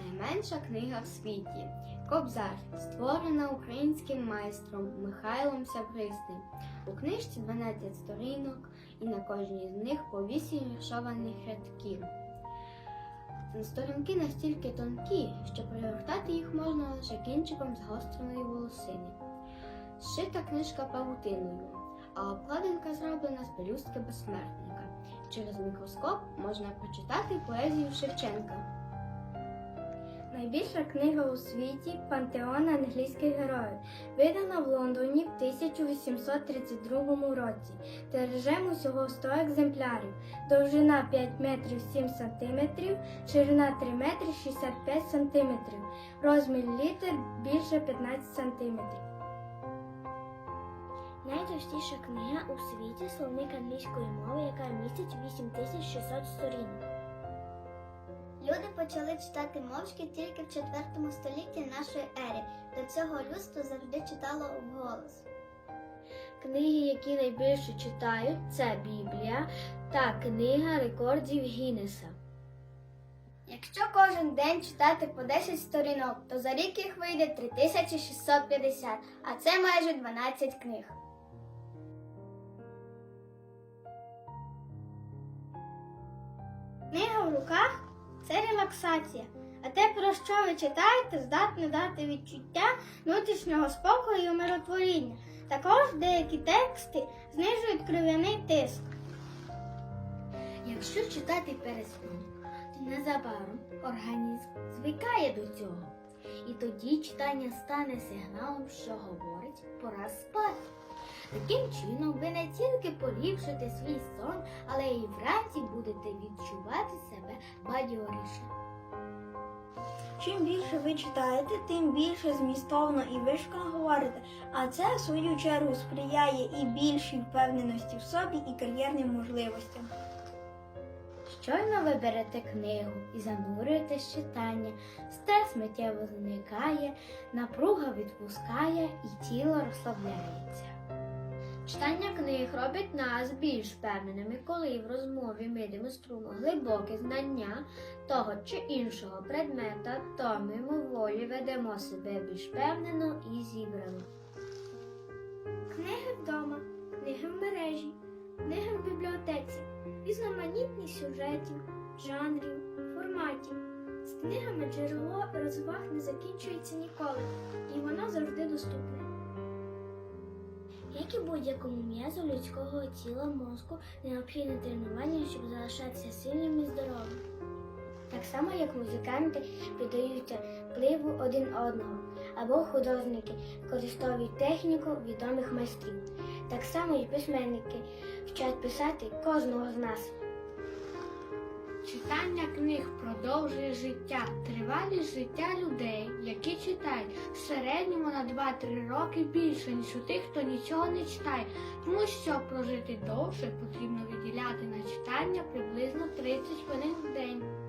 найменша книга в світі. Кобзар, створена українським майстром Михайлом Сябристим. У книжці 12 сторінок, і на кожній з них по 8 віршованих рядків. Сторінки настільки тонкі, що перегортати їх можна лише кінчиком згостреної волосини. Зшита книжка павутиною, а обкладинка зроблена з пелюстки безсмертника. Через мікроскоп можна прочитати поезію Шевченка. Найбільша книга у світі Пантеон англійських героїв, видана в Лондоні в 1832 році. Тиражем усього 100 екземплярів, довжина 5 метрів 7 сантиметрів, ширина 3 метри 65 сантиметрів, розмір літер більше 15 сантиметрів. Найтовстіша книга у світі словник англійської мови, яка містить 8600 сторінок. Почали читати мовчки тільки в 4 столітті нашої ери. До цього людство завжди читало вголос. Книги, які найбільше читають, це Біблія та книга рекордів Гіннеса. Якщо кожен день читати по 10 сторінок, то за рік їх вийде 3650, а це майже 12 книг. Книга в руках це релаксація. А те, про що ви читаєте, здатне дати відчуття внутрішнього спокою і умиротворіння. Також деякі тексти знижують кров'яний тиск. Якщо читати перед сном, то незабаром організм звикає до цього. І тоді читання стане сигналом, що говорить пора спати. Таким чином ви не тільки поліпшите свій сон, але і вранці будете відчувати себе бадьоріше. Чим більше ви читаєте, тим більше змістовно і вишкано говорите, а це в свою чергу сприяє і більшій впевненості в собі і кар'єрним можливостям. Щойно ви берете книгу і занурюєтесь читання, стрес миттєво зникає, напруга відпускає і тіло розслабляється. Читання книг робить нас більш впевненими, коли в розмові ми демонструємо глибоке знання того чи іншого предмета, то мимоволі ведемо себе більш впевнено і зібрано. Книги вдома, книги в мережі, книги в бібліотеці, різноманітність сюжетів, жанрів, форматів. З книгами джерело розваг не закінчується ніколи, і воно завжди доступне. Як і будь-якому м'язу людського тіла мозку необхідне тренування, щоб залишатися сильним і здоровим. Так само, як музиканти піддаються впливу один одного, або художники використовують техніку відомих майстрів. Так само і письменники вчать писати кожного з нас. Читання книг продовжує життя, тривалість життя людей, які читають в середньому на 2-3 роки більше, ніж у тих, хто нічого не читає. Тому щоб прожити довше, потрібно виділяти на читання приблизно 30 хвилин в день.